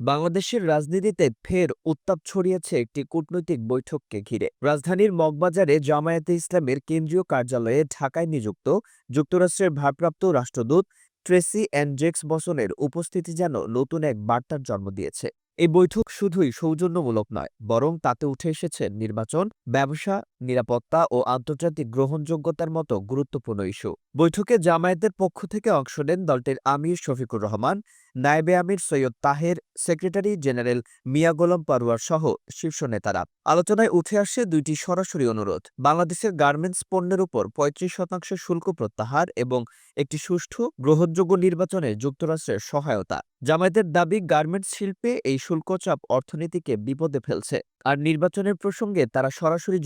বাংলাদেশের রাজনীতিতে ফের উত্তাপ ছড়িয়েছে একটি কূটনৈতিক বৈঠককে ঘিরে। রাজধানীর মগবাজারে জামায়াতে ইসলামের কেন্দ্রীয় কার্যালয়ে ঢাকায় নিযুক্ত যুক্তরাষ্ট্রের ভারপ্রাপ্ত রাষ্ট্রদূত ট্রেসি অ্যান্ড্রেক্স বসনের উপস্থিতি যেন নতুন এক বার্তার জন্ম দিয়েছে। এই বৈঠক শুধুই সৌজন্যমূলক নয়, বরং তাতে উঠে এসেছে নির্বাচন, ব্যবসা নিরাপত্তা ও আন্তর্জাতিক গ্রহণযোগ্যতার মতো গুরুত্বপূর্ণ ইস্যু। বৈঠকে জামায়াতের পক্ষ থেকে অংশ নেন দলটির আমির শফিকুর রহমান, নায়েবে আমির সৈয়দ তাহের, সেক্রেটারি জেনারেল মিয়া গোলাম পারোয়ার সহ শীর্ষ নেতারা। আলোচনায় উঠে আসে দুইটি সরাসরি অনুরোধ, বাংলাদেশের গার্মেন্টস পণ্যের উপর পঁয়ত্রিশ শতাংশ শুল্ক প্রত্যাহার এবং একটি সুষ্ঠু, গ্রহণযোগ্য নির্বাচনে যুক্তরাষ্ট্রের সহায়তা। জামায়াতের দাবি, গার্মেন্টস শিল্পে এই শুল্কচাপ অর্থনীতিকে বিপদে ফেলছে। আর নির্বাচনের প্রসঙ্গে তারা সরাসরি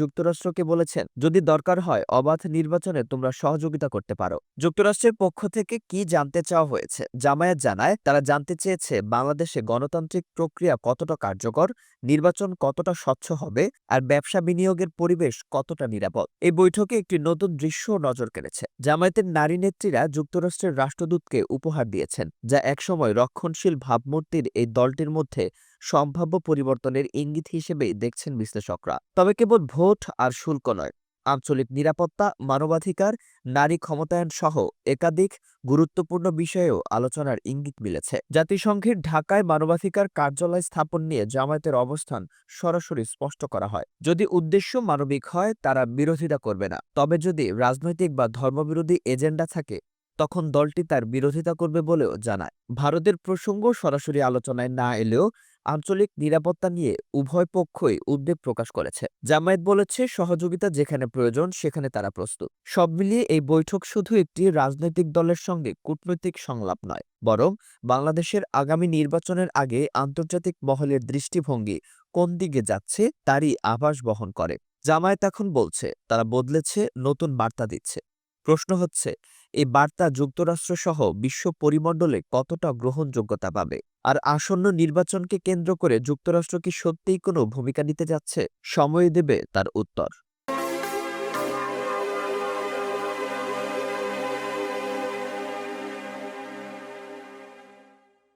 যুক্তরাষ্ট্রকে বলেছেন, যদি দরকার হয় অবাধ নির্বাচনে তোমরা সহযোগিতা করতে পারো। যুক্তরাষ্ট্রের পক্ষ থেকে কি জানতে চাওয়া হয়েছে? জামায়াত জানায়, তারা জানতে চেয়েছে বাংলাদেশে গণতান্ত্রিক প্রক্রিয়া কতটা কার্যকর, নির্বাচন কতটা স্বচ্ছ হবে, আর ব্যবসা বিনিয়োগের পরিবেশ কতটা নিরাপদ। এই বৈঠকে একটি নতুন দৃশ্য নজর কেড়েছে। জামায়াতের নারী নেত্রীরা যুক্তরাষ্ট্রের রাষ্ট্রদূতকে উপহার দিয়েছেন, যা একসময় রক্ষণশীল ভাবমূর্তির এই দলটির মধ্যে সম্ভাব্য পরিবর্তনের ইঙ্গিত হিসেবেই দেখছেন বিশ্লেষকরা। তবে কেবল ভোট আর শুল্ক নয়, আঞ্চলিক নিরাপত্তা, মানবাধিকার, নারী ক্ষমতায়ন সহ একাধিক গুরুত্বপূর্ণ বিষয়েও আলোচনার ইঙ্গিত মিলেছে। জাতিসংঘের ঢাকায় মানবাধিকার কার্যালয় স্থাপন নিয়ে জামায়াতের অবস্থান সরাসরি স্পষ্ট করা হয়। যদি উদ্দেশ্য মানবিক হয়, তারা বিরোধিতা করবে না। তবে যদি রাজনৈতিক বা ধর্মবিরোধী এজেন্ডা থাকে, তখন দলটি তার বিরোধিতা করবে বলেও জানায়। ভারতের প্রসঙ্গ সরাসরি আলোচনায় না এলেও আঞ্চলিক নিরাপত্তা নিয়ে উভয় পক্ষই উদ্বেগ প্রকাশ করেছে। জামায়াত বলেছে, সহযোগিতা যেখানে প্রয়োজন, সেখানে তারা প্রস্তুত। সব মিলিয়ে এই বৈঠক শুধু একটি রাজনৈতিক দলের সঙ্গে কূটনৈতিক সংলাপ নয়, বরং বাংলাদেশের আগামী নির্বাচনের আগে আন্তর্জাতিক মহলের দৃষ্টিভঙ্গি কোন দিকে যাচ্ছে, তারই আভাস বহন করে। জামায়াত এখন বলছে, তারা বদলেছে, নতুন বার্তা দিচ্ছে। প্রশ্ন হচ্ছে, এই বার্তা যুক্তরাষ্ট্রসহ বিশ্ব পরিমণ্ডলে কতটা গ্রহণযোগ্যতা পাবে? আর আসন্ন নির্বাচনকে কেন্দ্র করে যুক্তরাষ্ট্র কি সত্যিই কোনো ভূমিকা নিতে যাচ্ছে? সময় দেবে তার উত্তর।